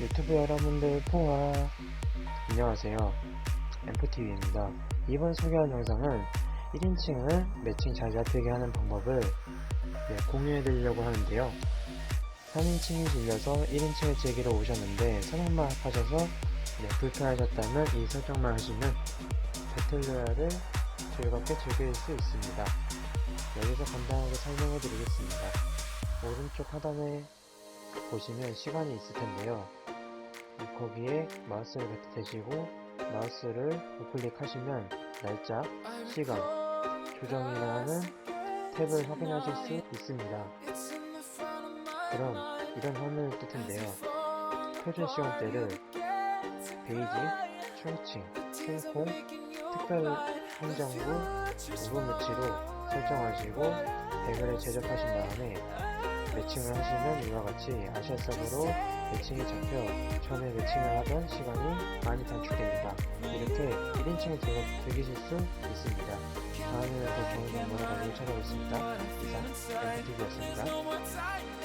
유튜브 여러분들 포화. 안녕하세요. 엠프TV입니다. 이번 소개할 영상은 1인칭을 매칭 잘 잡히게 하는 방법을 네, 공유해 드리려고 하는데요. 3인칭이 질려서 1인칭을 즐기러 오셨는데 사냥만 하셔서 네, 불편하셨다면 이 설정만 하시면 배틀로얄을 즐겁게 즐길 수 있습니다. 여기서 간단하게 설명해 드리겠습니다. 오른쪽 하단에 보시면 시간이 있을 텐데요. 거기에 마우스를 대시고 마우스를 우클릭하시면 날짜, 시간, 조정이라는 탭을 확인하실 수 있습니다. 그럼 이런 화면을 뜰 텐데요. 표준 시간대를 베이지, 충칭, 충콩, 특별 행정부, 우르무치로 설정하시고 배열을 제작하신 다음에 매칭을 하시면 이와 같이 아시아서브로 매칭이 잡혀 전에 매칭을 하던 시간이 많이 단축됩니다. 이렇게 1인칭을 즐기실 수 있습니다. 다음에는 더 좋은 정보를 가지고 찾아오겠습니다. 이상 I